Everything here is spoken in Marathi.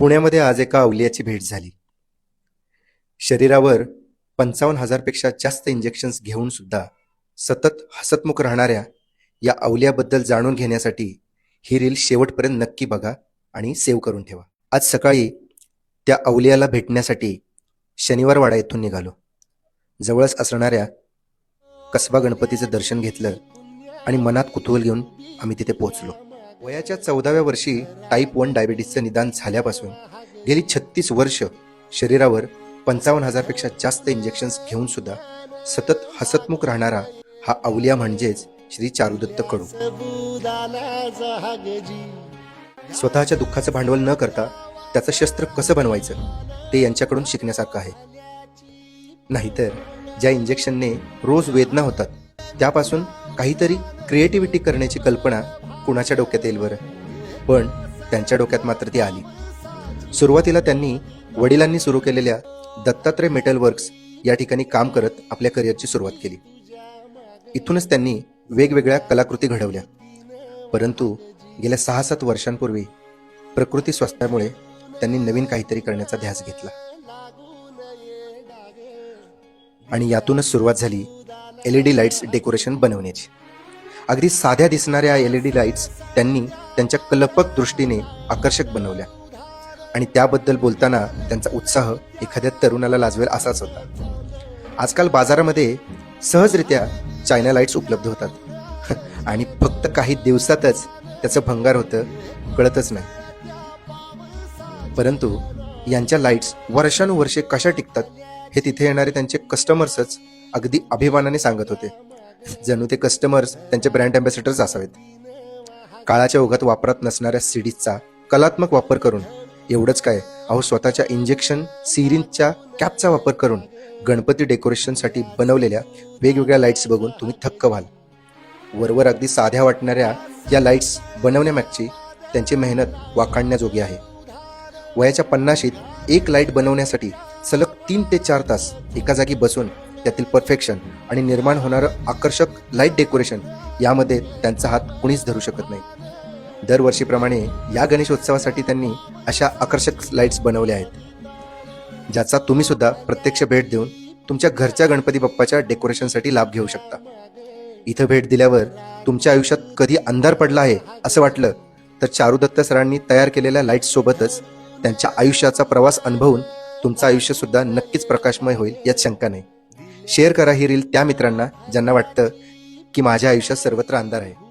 पुण्यामध्ये आज एका अवलियाची भेट झाली. शरीरावर पंचावन्न हजारपेक्षा जास्त इंजेक्शन्स घेऊन सुद्धा सतत हसतमुख राहणाऱ्या या अवलियाबद्दल जाणून घेण्यासाठी ही रील शेवटपर्यंत नक्की बघा आणि सेव्ह करून ठेवा. आज सकाळी त्या अवलियाला भेटण्यासाठी शनिवारवाडा येथून निघालो. जवळच असणाऱ्या कसबा गणपतीचं दर्शन घेतलं आणि मनात कुतूहल घेऊन आम्ही तिथे पोहोचलो. वयाच्या चौदाव्या वर्षी टाईप वन डायबिटीसचं निदान झाल्यापासून गेली छत्तीस वर्ष शरीरावर पंचावन्न हजारपेक्षा जास्त इंजेक्शन्स घेऊन सुद्धा सतत हसतमुख राहणारा हा अवलिया म्हणजेच श्री चारुदत्त कडू. स्वतःच्या दुःखाचं भांडवल न करता त्याचं शस्त्र कसं बनवायचं ते यांच्याकडून शिकण्यासारखं आहे. नाहीतर ज्या इंजेक्शनने रोज वेदना होतात त्यापासून काहीतरी क्रिएटिव्हिटी करण्याची कल्पना कुणाच्या डोक्यात येईल बरं? पण त्यांच्या डोक्यात मात्र ती आली. सुरुवातीला त्यांनी वडिलांनी सुरू केलेल्या दत्तात्रय मेटल वर्क्स या ठिकाणी काम करत आपल्या करिअरची सुरुवात केली. इथूनच त्यांनी वेगवेगळ्या कलाकृती घडवल्या. परंतु गेल्या सहा सात वर्षांपूर्वी प्रकृती स्वास्थ्यामुळे त्यांनी नवीन काहीतरी करण्याचा ध्यास घेतला. आणि यातूनच सुरुवात झाली L E D lights decoration बनवण्याची. अगदी साध्या दिसणाऱ्या एल ई डी लाईट्स त्यांनी त्यांच्या कल्पक दृष्टीने आकर्षक बनवल्या. आणि त्याबद्दल बोलताना त्यांचा उत्साह एखाद्या तरुणाला लाजवेल असाच होता. आजकाल बाजारामध्ये सहजरित्या चायना लाईट्स उपलब्ध होतात. आणि फक्त काही दिवसातच त्याचं भंगार होतं कळतच नाही. परंतु यांच्या लाईट्स वर्षानुवर्षे कशा टिकतात हे तिथे येणारे त्यांचे कस्टमर्सच अगदी अभिमानाने सांगत होते. जणू ते कस्टमर्स त्यांचे ब्रँड अँबॅसेडर्स असावेत. काळाच्या ओघात वापरात नसणाऱ्या सिडीजचा कलात्मक वापर करून एवढंच काय अहो स्वतःच्या इंजेक्शन सिरिंजच्या कॅपचा वापर करून गणपती डेकोरेशनसाठी बनवलेल्या वेगवेगळ्या लाईट्स बघून तुम्ही थक्क व्हाल. वरवर अगदी साध्या वाटणाऱ्या या लाईट्स बनवण्यामागची त्यांची मेहनत वाखाणण्याजोगी आहे. वयाच्या पन्नाशीत एक लाइट बनवण्यासाठी सलग तीन ते चार तास एका जागी बसून त्यातील परफेक्शन आणि निर्माण होणारं आकर्षक लाइट डेकोरेशन यामध्ये त्यांचा हात कुणीच धरू शकत नाही. दरवर्षीप्रमाणे या गणेशोत्सवासाठी त्यांनी अशा आकर्षक लाईट्स बनवल्या आहेत. ज्याचा तुम्ही सुद्धा प्रत्यक्ष भेट देऊन तुमच्या घरच्या गणपती बाप्पाच्या डेकोरेशनसाठी लाभ घेऊ शकता. इथं भेट दिल्यावर तुमच्या आयुष्यात कधी अंधार पडला आहे असं वाटलं तर चारुदत्त सरांनी तयार केलेल्या लाईट्ससोबतच त्यांच्या आयुष्याचा प्रवास अनुभवून तुमचं आयुष्य सुद्धा नक्कीच प्रकाशमय होईल यात शंका नाही. शेअर करा ही रील त्या मित्रांना ज्यांना वाटतं की माझ्या आयुष्यात सर्वत्र अंधार आहे.